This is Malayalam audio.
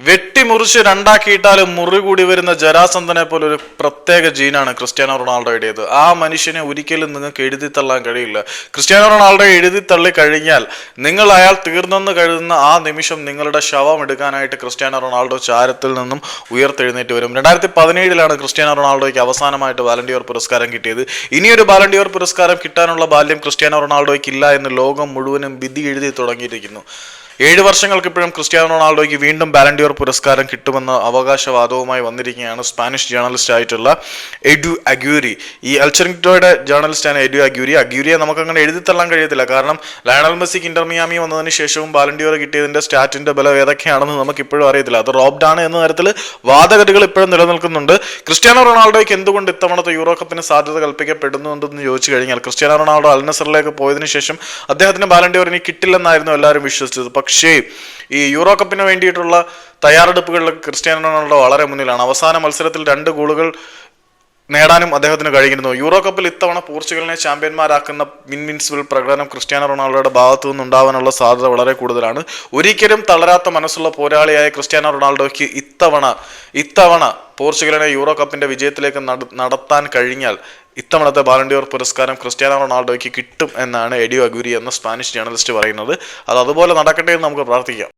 വെട്ടിമുറിച്ച് രണ്ടാക്കിയിട്ടാലും മുറി കൂടി വരുന്ന ജരാസന്ധനെ പോലെ ഒരു പ്രത്യേക ജീനാണ് ക്രിസ്ത്യാനോ റൊണാൾഡോയുടേത് ആ മനുഷ്യനെ ഒരിക്കലും നിങ്ങൾക്ക് എഴുതി തള്ളാൻ കഴിയില്ല. ക്രിസ്ത്യാനോ റൊണാൾഡോ എഴുതി തള്ളി കഴിഞ്ഞാൽ നിങ്ങൾ അയാൾ തീർന്നെന്ന് കരുതുന്ന ആ നിമിഷം നിങ്ങളുടെ ശവം എടുക്കാനായിട്ട് ക്രിസ്ത്യാനോ റൊണാൾഡോ ചാരത്തിൽ നിന്നും ഉയർത്തെഴുന്നേറ്റ് വരും. രണ്ടായിരത്തി പതിനേഴിലാണ് ക്രിസ്ത്യാനോ റൊണാൾഡോയ്ക്ക് അവസാനമായിട്ട് ബാലൻഡിയോർ പുരസ്കാരം കിട്ടിയത്. ഇനിയൊരു ബാലൻഡിയോർ പുരസ്കാരം കിട്ടാനുള്ള ബാല്യം ക്രിസ്ത്യാനോ റൊണാൾഡോയ്ക്ക് ഇല്ല എന്ന് ലോകം മുഴുവനും വിധി എഴുതി തുടങ്ങിയിരിക്കുന്നു. ഏഴ് വർഷങ്ങൾക്കിപ്പോഴും ക്രിസ്ത്യാനോ റൊണാൾഡോയ്ക്ക് വീണ്ടും ബാലൻഡിയോർ പുരസ്കാരം കിട്ടുമെന്ന അവകാശവാദവുമായി വന്നിരിക്കുകയാണ് സ്പാനിഷ് ജേർണലിസ്റ്റ് ആയിട്ടുള്ള എഡു അഗ്യൂരി ഈ അൽച്ചറിന്റോയുടെ ജേർണലിസ്റ്റാണ് എഡു അഗ്യൂരി അഗ്യൂരിയെ നമുക്കങ്ങനെ എഴുതി തള്ളാൻ കഴിയത്തില്ല. കാരണം ലയണൽ മെസ്സിക്ക് ഇന്റർമിയാമി വന്നതിന് ശേഷവും ബാലൻഡിയോർ കിട്ടിയതിന്റെ സ്റ്റാറ്റിന്റെ ബലം ഏതൊക്കെയാണെന്ന് നമുക്ക് ഇപ്പോഴും അറിയത്തില്ല. അത് റോബ്ഡാണ് എന്ന തരത്തിൽ വാദഗതികൾ ഇപ്പോഴും നിലനിൽക്കുന്നുണ്ട്. ക്രിസ്ത്യാനോ റൊണാൾഡോയ്ക്ക് എന്തുകൊണ്ട് ഇത്തവണത്തെ യൂറോ സാധ്യത കൽപ്പിക്കപ്പെടുന്നു എന്തെന്ന് ചോദിച്ചു കഴിഞ്ഞാൽ ക്രിസ്ത്യാനോ റൊണാൾഡോ അൽനസറിലേക്ക് പോയതിനു ശേഷം അദ്ദേഹത്തിന് ബാലൻഡിയോർ ഇനി കിട്ടില്ലെന്നായിരുന്നു എല്ലാവരും വിശ്വസിച്ചത്. പക്ഷേ ഈ യൂറോ കപ്പിന് വേണ്ടിയിട്ടുള്ള തയ്യാറെടുപ്പുകളിൽ ക്രിസ്ത്യാനോ റൊണാൾഡോ വളരെ മുന്നിലാണ്. അവസാന മത്സരത്തിൽ രണ്ട് ഗോളുകൾ നേടാനും അദ്ദേഹത്തിന് കഴിഞ്ഞിരുന്നു. യൂറോ കപ്പിൽ ഇത്തവണ പോർച്ചുഗലിനെ ചാമ്പ്യന്മാരാക്കുന്ന മിൻമിൻസിബിൾ പ്രകടനം ക്രിസ്ത്യാനോ റൊണാൾഡോയുടെ ഭാഗത്തു നിന്നുണ്ടാവാനുള്ള സാധ്യത വളരെ കൂടുതലാണ്. ഒരിക്കലും തളരാത്ത മനസ്സുള്ള പോരാളിയായ ക്രിസ്ത്യാനോ റൊണാൾഡോയ്ക്ക് ഇത്തവണ ഇത്തവണ പോർച്ചുഗലിനെ യൂറോ കപ്പിന്റെ വിജയത്തിലേക്ക് നടത്താൻ കഴിഞ്ഞാൽ ഇത്തവണത്തെ ബാലൻഡിയോർ പുരസ്കാരം ക്രിസ്ത്യാനോ റൊണാൾഡോയ്ക്ക് കിട്ടും എന്നാണ് എഡിയോ അഗുരി എന്ന സ്പാനിഷ് ജേർണലിസ്റ്റ് പറയുന്നത്. അത് അതുപോലെ നടക്കട്ടെ എന്ന് നമുക്ക് പ്രാർത്ഥിക്കാം.